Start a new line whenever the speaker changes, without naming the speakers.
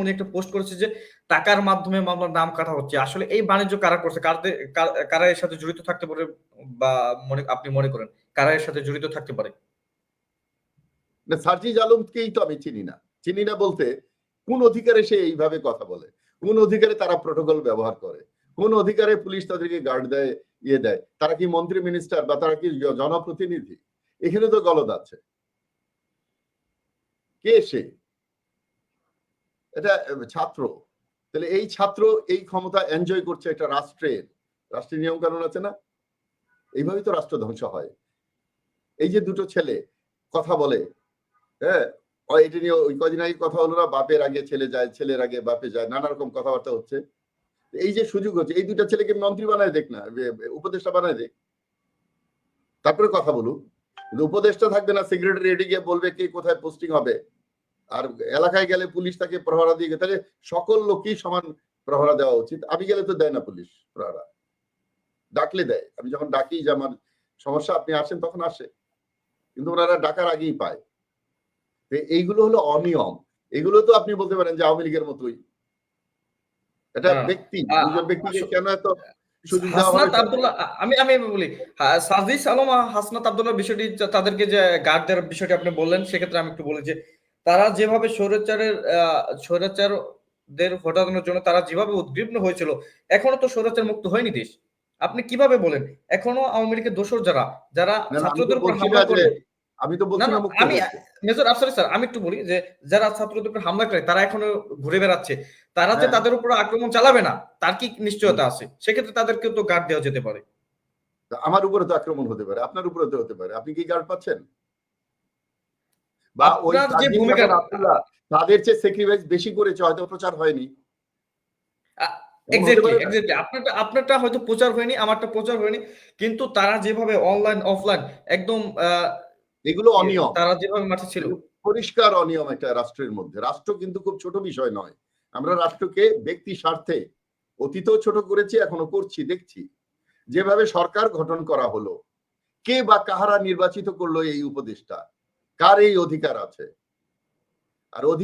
উনি একটা পোস্ট করেছে যে টাকার মাধ্যমে মামলার নাম কাটা হচ্ছে। আসলে এই বাণিজ্য কারা করছে? কারা এর সাথে জড়িত থাকতে পারে বা মনে, আপনি মনে করেন, কারা এর সাথে জড়িত থাকতে পারে?
না তো আমি চিনি না। চিনি না বলতে কোন অধিকারে সে এইভাবে কথা বলে? কোন অধিকারে তারা প্রোটোকল ব্যবহার করে? কোন অধিকারে পুলিশ তাদেরকে গার্ড দেয় ইয়ে দেয়? তারা কি মন্ত্রী মিনিস্টার বা তারা কি জনপ্রতিনিধি? এখানে তো গলদ আছে। কে সে? এটা ছাত্র। তাহলে এই ছাত্র এই ক্ষমতা এনজয় করছে একটা রাষ্ট্রের রাষ্ট্রের নিয়ম কানুন আছে না? এইভাবেই তো রাষ্ট্র ধ্বংস হয়। এই যে দুটো ছেলে কথা বলে হ্যাঁ? এটা নিয়ে ওই কদিন আগে কথা হলো না, বাপের আগে ছেলে যায়, ছেলের আগে বাপে যায়, নানা রকম কথাবার্তা হচ্ছে। এই যে সুযোগ হচ্ছে, এই দুটা ছেলেকে মন্ত্রী বানায় দেখ না উপদেষ্টা বানায় দেখ। তারপরে কথা বলুক। উপদেষ্টা থাকবে না সেক্রেটারি এটি গিয়ে বলবে কে কোথায় পোস্টিং হবে। আর এলাকায় গেলে পুলিশ তাকে প্রহরা দিয়ে তাহলে সকল লোকই সমান প্রহরা দেওয়া উচিত। আমি গেলে তো দেয় না পুলিশ প্রহরা। ডাকলে দেয়। আমি যখন ডাকি যে আমার সমস্যা আপনি আসেন তখন আসে। কিন্তু ওনারা ডাকার আগেই পায়। এইগুলো হলো অনিয়ম। এগুলো তো আপনি বলতে পারেন যে আওয়ামী লীগের মতোই। এটা
হ্যাঁ।
ব্যক্তি। ব্যক্তিকে কেন এত
আমি আমি বলি সাজিস আলম হাসনাত আব্দুল্লাহ বিষয়টি তাদেরকে যে গার্ড দেওয়ার বিষয়টি আপনি বললেন সেক্ষেত্রে আমি একটু বলি যে তারা যেভাবে স্বৈরাচারের স্বৈরাচারদের হটানোর জন্য তারা যেভাবে উদ্বিগ্ন হয়েছিল এখনও তো স্বৈরাচার মুক্ত হয়নি দেশ। আপনি কীভাবে বলেন? এখনও আওয়ামী লীগের দোসর যারা যারা ছাত্রদের উপর হামলা করে
আমি তো বলছি
না, আমি- মেজর আফসারি স্যার আমি একটু বলি যে যারা ছাত্রদের উপর হামলা করে তারা এখনও ঘুরে বেড়াচ্ছে। তারা যে
হ্যাঁ।
তাদের উপর আক্রমণ চালাবে না তার কি নিশ্চয়তা আছে? সেক্ষেত্রে তাদেরকেও তো গার্ড দেওয়া যেতে পারে।
আমার উপরে তো আক্রমণ হতে পারে আপনার উপরে তো হতে পারে। আপনি কি গার্ড পাচ্ছেন? বা ওই
যে ভূমিকা-
আব্দুল্লাহ, তাদের চেয়ে স্যাক্রিফাইস বেশি করেছে হয়তো প্রচার হয়নি।
আপনারটা আপনারটা হয়তো প্রচার হয়নি আমারটা প্রচার হয়নি কিন্তু তারা যেভাবে অনলাইন অফলাইন একদম
এগুলো অনিয়ম।
তারা যেভাবে মাঠে ছিল।
পরিষ্কার অনিয়ম একটা রাষ্ট্রের মধ্যে। রাষ্ট্র কিন্তু খুব ছোট বিষয় নয়। আমরা রাষ্ট্রকে ব্যক্তি স্বার্থে অতীতেও ছোট করেছি এখনও করছি দেখছি। যেভাবে সরকার গঠন করা হলো কে বা কাহারা নির্বাচিত করল এই উপদেষ্টা কার এই অধিকার আছে? আর অধিকার